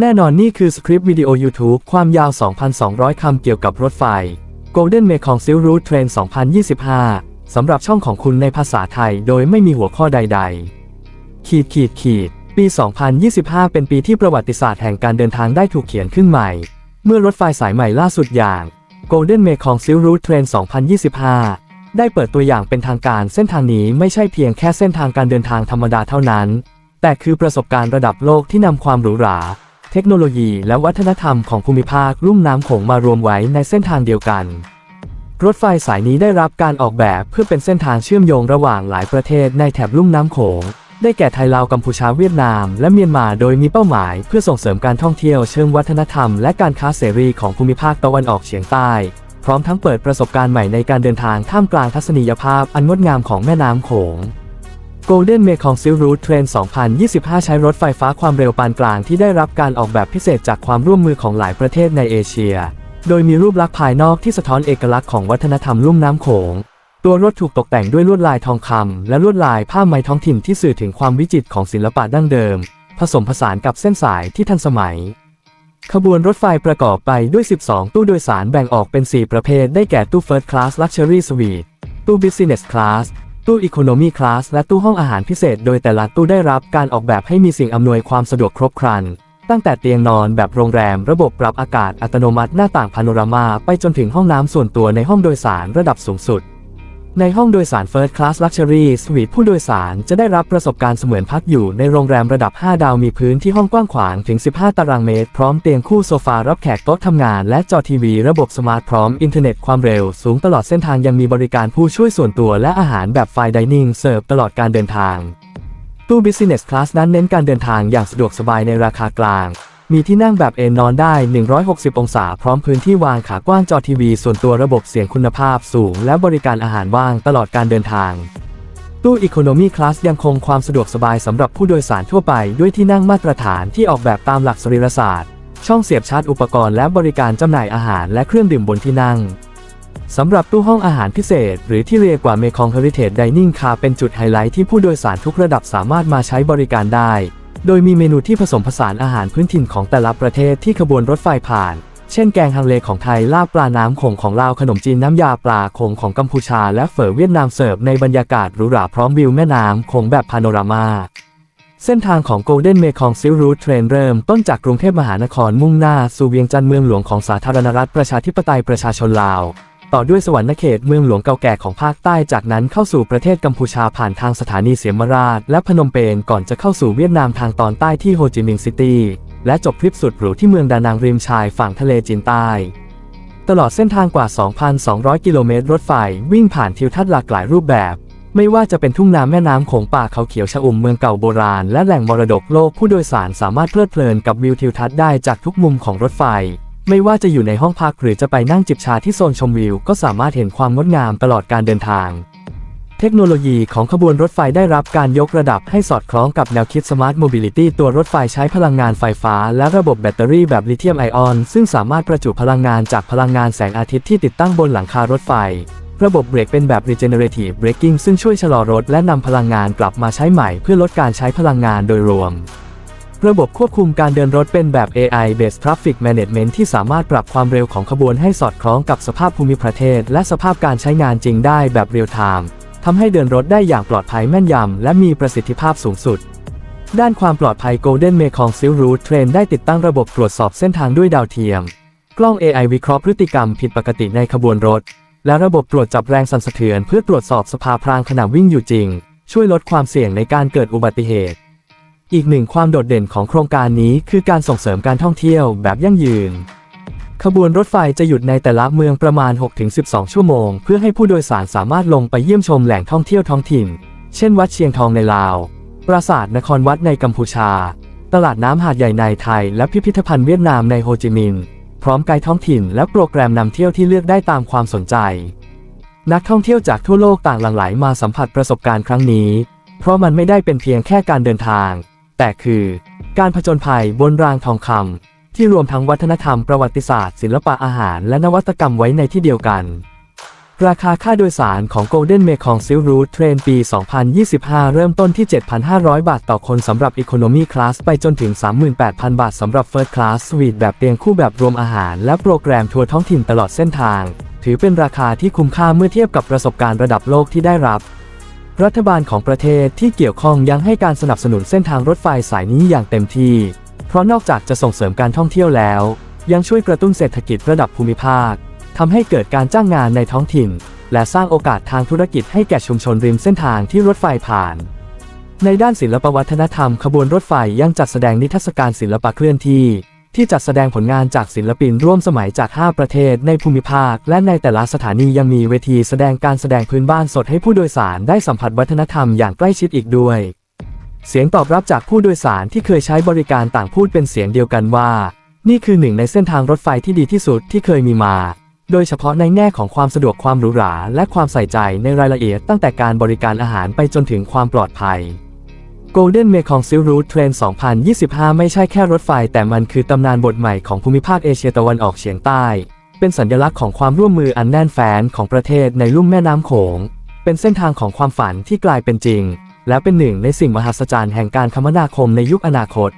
แน่นอนนี่คือสคริปต์วิดีโอ YouTube ความยาว 2,200 คำเกี่ยวกับรถไฟ Golden Mekong Silk Route Train 2025 สำหรับช่องของคุณในภาษาไทยโดยไม่มีหัวข้อใด ๆ ขีดขีดขีด ปี 2025 เป็นปีที่ประวัติศาสตร์แห่งการเดินทางได้ถูกเขียนขึ้นใหม่ เมื่อรถไฟสายใหม่ล่าสุดอย่าง Golden Mekong Silk Route Train 2025 ได้เปิดตัวอย่างเป็นทางการเส้นทางนี้ไม่ใช่เพียงแค่เส้นทางการเดินทางธรรมดาเท่านั้น แต่คือประสบการณ์ระดับโลกที่นำความหรูหรา ทคโนโลยีและวัฒนธรรมของภูมิภาคลุ่มน้ำโขงมารวมไว้ในเส้นทางเดียวกัน รถไฟสายนี้ได้รับการออกแบบเพื่อเป็นเส้นทางเชื่อมโยงระหว่างหลายประเทศในแถบลุ่มน้ำโขง ได้แก่ไทยลาวกัมพูชาเวียดนาม และเมียนมาโดยมีเป้าหมาย เพื่อส่งเสริมการท่องเที่ยวเชิงวัฒนธรรมและการค้าเสรีของภูมิภาคตะวันออกเฉียงใต้ พร้อมทั้งเปิดประสบการณ์ใหม่ในการเดินทางท่ามกลางทัศนียภาพอันงดงามของแม่น้ำโขง Golden Mekong Silk Route Train 2025 ใช้รถไฟฟ้าความเร็วปานกลางที่ได้รับการออกแบบพิเศษจากความร่วมมือของหลายประเทศในเอเชีย โดยมีรูปลักษณ์ภายนอกที่สะท้อนเอกลักษณ์ของวัฒนธรรมลุ่มน้ำโขง ตัวรถถูกตกแต่งด้วยลวดลายทองคำและลวดลายผ้าไหมท้องถิ่นที่สื่อถึงความวิจิตรของศิลปะดั้งเดิม ผสมผสานกับเส้นสายที่ทันสมัย ขบวนรถไฟประกอบไปด้วย 12 ตู้โดยสารแบ่งออกเป็น 4 ประเภท ได้แก่ตู้ First Class Luxury Suite ตู้ Business Class ตู้อีโคโนมีคลาสและตู้ห้องอาหารพิเศษ โดยแต่ละตู้ได้รับการออกแบบให้มีสิ่งอำนวยความสะดวกครบครัน ตั้งแต่เตียงนอนแบบโรงแรม ระบบปรับอากาศอัตโนมัติหน้าต่างพาโนรามา ไปจนถึงห้องน้ำส่วนตัวในห้องโดยสารระดับสูงสุด ในห้องโดยสาร First Class Luxury Suite ผู้โดยสารจะได้รับประสบการณ์เสมือนพักอยู่ในโรงแรมระดับ 5 ดาวมีพื้นที่ห้องกว้างขวางถึง 15 ตารางเมตร พร้อมเตียงคู่โซฟารับแขกโต๊ะทำงาน และจอทีวีระบบสมาร์ทพร้อมอินเทอร์เน็ตความเร็วสูงตลอดเส้นทางยังมีบริการผู้ช่วยส่วนตัวและอาหารแบบไฟดิเนิ่งเสิร์ฟตลอดการเดินทางตู้ Business Class นั้นเน้นการเดินทางอย่างสะดวกสบายในราคากลาง มีที่นั่งแบบเอนนอนได้ 160 องศา พร้อมพื้นที่วางขากว้างจอทีวี ส่วนตัวระบบเสียงคุณภาพสูง และบริการอาหารว่างตลอดการเดินทาง ตู้ Economy Class ยังคงความสะดวกสบายสำหรับผู้โดยสารทั่วไป ด้วยที่นั่งมาตรฐานที่ออกแบบตามหลักสรีรศาสตร์ ช่องเสียบชาร์จอุปกรณ์และบริการจำหน่ายอาหารและเครื่องดื่มบนที่นั่งสำหรับตู้ห้องอาหารพิเศษ หรือที่เรียกว่า Mekong Heritage Dining Car เป็นจุดไฮไลท์ที่ผู้โดยสารทุกระดับสามารถมาใช้บริการได้ โดยมีเมนูที่ผสมผสานอาหารพื้นถิ่นของแต่ละประเทศที่ขบวนรถไฟผ่าน เช่นแกงฮังเลของไทย ลาบปลาน้ำโขงของลาว ขนมจีนน้ำยาปลาโขงของกัมพูชา และเฝอเวียดนามเสิร์ฟในบรรยากาศหรูหราพร้อมวิวแม่น้ำโขงแบบพาโนรามาเส้นทางของ Golden Mekong Silk Route Train เริ่มต้นจากกรุงเทพมหานครมุ่งหน้าสู่เวียงจันทร์เมืองหลวงของสาธารณรัฐประชาธิปไตยประชาชนลาว ต่อด้วยสวรรณเขตเมืองหลวงเก่าแก่ของภาคใต้จากนั้นเข้าสู่ประเทศกัมพูชาผ่านทางสถานีเสียมราช และพนมเปญก่อนจะเข้าสู่เวียดนามทางตอนใต้ที่โฮจิมินห์ซิตี้และจบทริปสุดหรูที่เมืองดานางริมชายฝั่งทะเลจีนใต้ตลอดเส้นทางกว่า 2,200 กิโลเมตรรถไฟ วิ่งผ่านทิวทัศน์หลากหลายรูปแบบ ไม่ว่าจะเป็นทุ่งนาแม่น้ำโขงป่าเขาเขียวชะอุ่มเมืองเก่าโบราณ และแหล่งมรดกโลกผู้โดยสารสามารถเพลิดเพลินกับวิวทิวทัศน์ได้จากทุกมุมของรถไฟ ไม่ว่าจะอยู่ในห้องพักหรือจะไปนั่งจิบชาที่โซนชมวิว ก็สามารถเห็นความงดงามตลอดการเดินทาง เทคโนโลยีของขบวนรถไฟได้รับการยกระดับให้สอดคล้องกับแนวคิด Smart Mobility ตัวรถไฟใช้พลังงานไฟฟ้า และระบบแบตเตอรี่แบบลิเธียมไอออน ซึ่งสามารถประจุพลังงานจากพลังงานแสงอาทิตย์ที่ติดตั้งบนหลังคารถไฟ ระบบเบรกเป็นแบบ Regenerative Braking ซึ่งช่วยชะลอรถและนำพลังงานกลับมาใช้ใหม่ เพื่อลดการใช้พลังงานโดยรวม ระบบควบคุมการเดินรถเป็นแบบ AI based traffic management ที่สามารถปรับความเร็วของขบวนให้สอดคล้องกับสภาพภูมิประเทศ และสภาพการใช้งานจริงได้แบบเรียลไทม์ทำให้เดินรถได้อย่างปลอดภัยแม่นยำ และมีประสิทธิภาพสูงสุด ด้านความปลอดภัย Golden Mekong Silk Route Train ได้ติดตั้งระบบตรวจสอบเส้นทางด้วยดาวเทียม กล้อง AI วิเคราะห์พฤติกรรมผิดปกติในขบวนรถ และระบบตรวจจับแรงสั่นสะเทือน เพื่อตรวจสอบสภาพรางขณะวิ่งอยู่จริง ช่วยลดความเสี่ยงในการเกิดอุบัติเหตุ อีกหนึ่งความโดดเด่นของโครงการนี้คือการส่งเสริมการท่องเที่ยวแบบยั่งยืน ขบวนรถไฟจะหยุดในแต่ละเมืองประมาณ 6-12 ชั่วโมง เพื่อให้ผู้โดยสารสามารถลงไปเยี่ยมชมแหล่งท่องเที่ยวท้องถิ่น เช่น วัดเชียงทองในลาว ปราสาทนครวัดในกัมพูชา ตลาดน้ำหาดใหญ่ในไทย และพิพิธภัณฑ์เวียดนามในโฮจิมินห์ พร้อมไกด์ท้องถิ่นและโปรแกรมนำเที่ยวที่เลือกได้ตามความสนใจ นักท่องเที่ยวจากทั่วโลกต่างหลั่งไหลมาสัมผัสประสบการณ์ครั้งนี้ เพราะมันไม่ได้เป็นเพียงแค่การเดินทาง แต่คือการผจญภัยบนรางทองคำที่รวมทั้งวัฒนธรรมประวัติศาสตร์ ศิลปะอาหารและนวัตกรรมไว้ในที่เดียวกัน ราคาค่าโดยสารของ Golden Mekong Silk Route Train ปี 2025 เริ่มต้นที่ 7,500 บาทต่อคนสำหรับ Economy Class ไปจนถึง 38,000 บาทสำหรับ First Class Suite แบบเตียงคู่แบบรวมอาหาร และโปรแกรมทัวร์ท้องถิ่นตลอดเส้นทาง ถือเป็นราคาที่คุ้มค่าเมื่อเทียบกับประสบการณ์ระดับโลกที่ได้รับ รัฐบาลของประเทศที่เกี่ยวข้องยังให้การสนับสนุนเส้นทางรถไฟสายนี้อย่างเต็มที่ เพราะนอกจากจะส่งเสริมการท่องเที่ยวแล้ว ยังช่วยกระตุ้นเศรษฐกิจระดับภูมิภาคทำให้เกิดการจ้างงานในท้องถิ่น และสร้างโอกาสทางธุรกิจให้แก่ชุมชนริมเส้นทางที่รถไฟผ่าน ในด้านศิลปวัฒนธรรมขบวนรถไฟยังจัดแสดงนิทรรศการศิลปะเคลื่อนที่ ที่จัดแสดงผลงานจากศิลปินร่วมสมัยจาก 5 ประเทศในภูมิภาค และในแต่ละสถานียังมีเวทีแสดงการแสดงพื้นบ้านสดให้ผู้โดยสารได้สัมผัสวัฒนธรรมอย่างใกล้ชิดอีกด้วย เสียงตอบรับจากผู้โดยสารที่เคยใช้บริการต่างพูดเป็นเสียงเดียวกันว่า นี่คือหนึ่งในเส้นทางรถไฟที่ดีที่สุดที่เคยมีมา โดยเฉพาะในแง่ของความสะดวกความหรูหราและความใส่ใจในรายละเอียดตั้งแต่การบริการอาหารไปจนถึงความปลอดภัย Golden Mekong Silk Route Train 2025 ไม่ใช่แค่รถไฟ แต่มันคือตำนานบทใหม่ของภูมิภาคเอเชียตะวันออกเฉียงใต้ เป็นสัญลักษณ์ของความร่วมมืออันแน่นแฟ้นของประเทศในลุ่มแม่น้ำโขง เป็นเส้นทางของความฝันที่กลายเป็นจริง และเป็นหนึ่งในสิ่งมหัศจรรย์แห่งการคมนาคมในยุคอนาคต